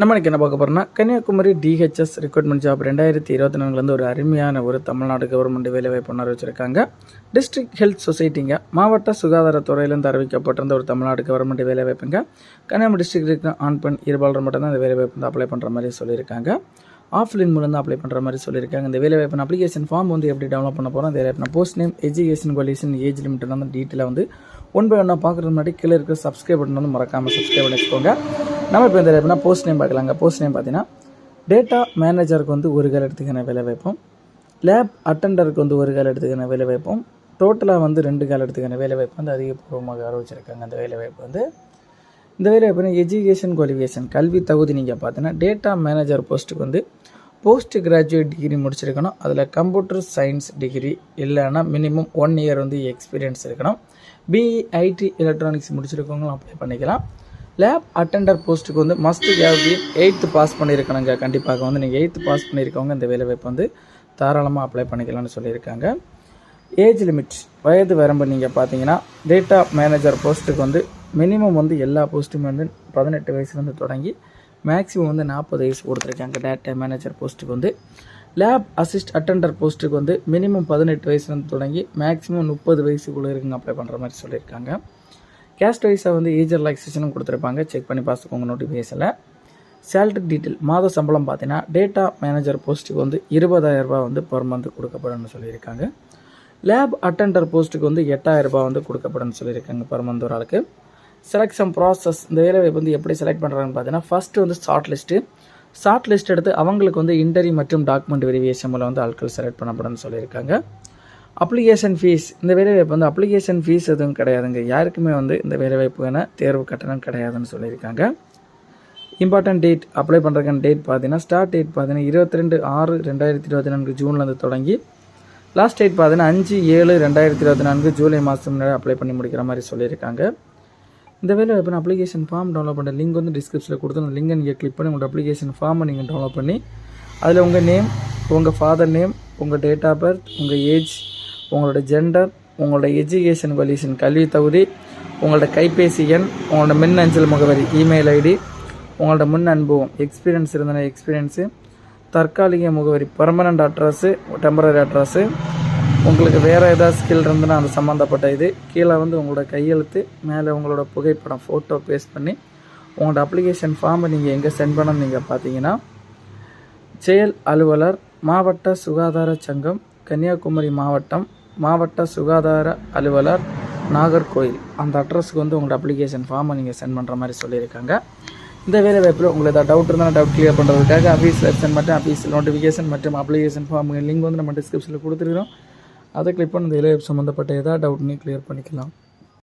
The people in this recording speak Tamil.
நம்ம என்ன பார்க்க போறோம்னா கன்னியாகுமரி டிஹெச்எஸ் ரெக்ரூட்மெண்ட் ஜாப் ரெண்டாயிரத்தி இருபத்தி நாலுலேருந்து ஒரு அருமையான ஒரு தமிழ்நாடு கவர்மெண்ட் வேலைவாய்ப்பு உணர்வு வச்சுருக்காங்க டிஸ்ட்ரிக்ட் ஹெல்த் சொசைட்டிங்க மாவட்ட சுகாதாரத்துறையிலேருந்து அறிவிக்கப்பட்டிருந்த ஒரு தமிழ்நாடு கவர்மெண்ட் வேலைவாய்ப்புங்க கன்னியாகுமரி டிஸ்ட்ரிக்ட்டுக்கு ஆண் பெண் இருபாளர் மட்டும்தான் அந்த வேலைவாய்ப்பு வந்து அப்ளை பண்ணுற மாதிரி சொல்லியிருக்காங்க. ஆஃப்லைன் மூலம் தான் அப்ளை பண்ணுற மாதிரி சொல்லியிருக்காங்க. இந்த வேலைவாய்ப்பு அப்ளிகேஷன் ஃபார்ம் வந்து எப்படி டவுன்லோட் பண்ண போகிறோம் இந்த post name education qualification age limit வந்து டீட்டெயிலாக வந்து ஒன் பை ஒன்னாக பார்க்குறது முன்னாடி கீழே இருக்க சப்ஸ்கிரைப் பட்டன் வந்து மறக்காமல் சப்ஸ்கிரைப் பண்ணி வச்சுக்கோங்க. நம்ம இப்போ இந்த எப்படின்னா போஸ்ட் நேம் பார்க்கலாங்க. போஸ்ட் நேம் பார்த்தீங்கன்னா டேட்டா மேனேஜருக்கு வந்து ஒரு கால் எடுத்துக்கின வேலை வைப்போம். லேப் அட்டண்டருக்கு வந்து ஒரு கால் எடுத்துக்கின வேலை வைப்போம். டோட்டலாக வந்து ரெண்டு கால் எடுத்துக்கான வேலை வாய்ப்பு வந்து அதிகபூர்வமாக அறிவிச்சிருக்காங்க. அந்த வேலை வாய்ப்பு வந்து இந்த வேலை வாய்ப்பு எஜுகேஷன் குவாலிஃபிகேஷன் கல்வி தகுதி நீங்கள் பார்த்தீங்கன்னா டேட்டா மேனேஜர் போஸ்ட்டுக்கு வந்து போஸ்ட் கிராஜுவேட் டிகிரி முடிச்சிருக்கணும். அதில் கம்ப்யூட்டர் சயின்ஸ் டிகிரி இல்லைன்னா மினிமம் ஒன் இயர் வந்து எக்ஸ்பீரியன்ஸ் இருக்கணும். பிஇ ஐடி எலக்ட்ரானிக்ஸ் முடிச்சிருக்கவங்களும் அப்ளை பண்ணிக்கலாம். லேப் அட்டெண்டர் போஸ்ட்டுக்கு வந்து must have B eighth pass பண்ணியிருக்கணுங்க. கண்டிப்பாக வந்து நீங்கள் எயித்து பாஸ் பண்ணியிருக்கவங்க இந்த வேலைவாய்ப்பு வந்து தாராளமாக அப்ளை பண்ணிக்கலாம்னு சொல்லியிருக்காங்க. ஏஜ் லிமிட் வயது வரம்பு நீங்கள் பார்த்தீங்கன்னா டேட்டா மேனேஜர் போஸ்ட்டுக்கு வந்து மினிமம் வந்து எல்லா போஸ்ட்டுமே வந்து பதினெட்டு வயசுலேருந்து தொடங்கி மேக்ஸிமம் வந்து நாற்பது வயசு கொடுத்துருக்காங்க டேட்டா மேனேஜர் போஸ்ட்டுக்கு வந்து. லேப் அசிஸ்ட் அட்டெண்டர் போஸ்ட்டுக்கு வந்து மினிமம் பதினெட்டு வயசுலேருந்து தொடங்கி மேக்ஸிமம் முப்பது வயசுக்குள்ளே இருக்குங்க அப்ளை பண்ணுற மாதிரி சொல்லியிருக்காங்க. கேஸ்ட் வைஸாக வந்து ஏஜ் ரிலாக்ஸேஷனும் கொடுத்துருப்பாங்க. செக் பண்ணி பார்த்துக்கோங்க நோட்டிஃபிகேஷனில் சேலரி டீட்டெயில் மாத சம்பளம் பார்த்தீங்கன்னா டேட்டா மேனேஜர் போஸ்ட்டுக்கு வந்து இருபதாயிரம் ரூபாய் வந்து பர் மந்த் கொடுக்கப்படும்னு சொல்லியிருக்காங்க. லேப் அட்டெண்டர் போஸ்ட்டுக்கு வந்து எட்டாயிரம் ரூபாய் வந்து கொடுக்கப்படும்னு சொல்லியிருக்காங்க பர் மந்த் ஒரு ஆளுக்கு. செலெக்ஷன் ப்ராசஸ் இந்த வேலைவாய்ப்பு வந்து எப்படி செலக்ட் பண்ணுறாங்கன்னு பார்த்தீங்கன்னா ஃபஸ்ட்டு வந்து ஷார்ட் லிஸ்ட்டு ஷார்ட் லிஸ்ட் எடுத்து அவங்களுக்கு வந்து இன்டர்வியூ மற்றும் டாக்குமெண்ட் வெரிவியேஷன் மூலம் வந்து ஆட்கள் செலக்ட் பண்ணப்படும்னு சொல்லியிருக்காங்க. அப்ளிகேஷன் ஃபீஸ் இந்த வேலைவாய்ப்பு வந்து அப்ளிகேஷன் ஃபீஸ் எதுவும் கிடையாதுங்க. யாருக்குமே வந்து இந்த வேலைவாய்ப்புக்கான தேர்வு கட்டணம் கிடையாதுன்னு சொல்லியிருக்காங்க. இம்பார்ட்டன்ட் டேட் அப்ளை பண்ணுறதுக்கான டேட் பார்த்தீங்கன்னா ஸ்டார்ட் டேட் பார்த்தீங்கன்னா இருபத்தி ரெண்டு ஆறு ரெண்டாயிரத்தி இருபத்தி நான்கு ஜூன்லேருந்து தொடங்கி லாஸ்ட் டேட் பார்த்தீங்கன்னா அஞ்சு ஏழு ரெண்டாயிரத்தி இருபத்தி நான்கு ஜூலை மாதம் முன்னாடி அப்ளை பண்ணி முடிக்கிற மாதிரி சொல்லியிருக்காங்க. இந்த வேலை வாய்ப்பு அப்ளிகேஷன் ஃபார்ம் டவுன்லோட் பண்ணுற லிங்க் வந்து டிஸ்கிரிப்ஷனில் கொடுத்து அந்த லிங்கை நீங்கள் கிளிக் பண்ணி உங்களோட அப்ளிகேஷன் ஃபார்மை நீங்கள் டவுன்லோட் பண்ணி அதில் உங்கள் நேம் உங்கள் ஃபாதர் நேம் உங்கள் டேட் ஆஃப் பர்த் உங்கள் ஏஜ் உங்களோட ஜெண்டர் உங்களோட எஜுகேஷன் குவாலிஃபிகேஷன் கல்வி தகுதி உங்களோட கைபேசி எண் உங்களோட மின் அஞ்சல் முகவரி இமெயில் ஐடி உங்களோட முன் அனுபவம் எக்ஸ்பீரியன்ஸ் இருந்தன எக்ஸ்பீரியன்ஸு தற்காலிக முகவரி பர்மனண்ட் அட்ரஸு டெம்பரரி அட்ரஸு உங்களுக்கு வேறு ஏதாவது ஸ்கில் இருந்ததுன்னா அது சம்மந்தப்பட்ட இது. கீழே வந்து உங்களோட கையெழுத்து மேலே உங்களோட புகைப்படம் ஃபோட்டோ பேஸ்ட் பண்ணி உங்களோட அப்ளிகேஷன் ஃபார்மை நீங்கள் எங்கே சென்ட் பண்ணணும் நீங்கள் பார்த்தீங்கன்னா செயல் அலுவலர் மாவட்ட சுகாதார சங்கம் கன்னியாகுமரி மாவட்டம் மாவட்ட சுகாதார அலுவலர் நாகர்கோயில் அந்த அட்ரஸுக்கு வந்து உங்களோட அப்ளிகேஷன் ஃபார்மை நீங்கள் சென்ட் பண்ணுற மாதிரி சொல்லியிருக்காங்க. இந்த வேலை வாய்ப்பில் உங்களுக்கு ஏதாவது டவுட் இருந்தால் டவுட் கிளியர் பண்ணுறதுக்காக ஆஃபீஸ் வெப்சைட் மற்றும் ஆஃபீஸ் நோட்டிஃபிகேஷன் மற்றும் அப்ளிகேஷன் ஃபார்ம் லிங்க் வந்து நம்ம டிஸ்கிரிப்ஷனில் கொடுத்துருக்கோம் அதை கிளிக் பண்ணி இந்த வேலை சம்மந்தப்பட்ட ஏதாவது டவுட்னு கிளியர் பண்ணிக்கலாம்.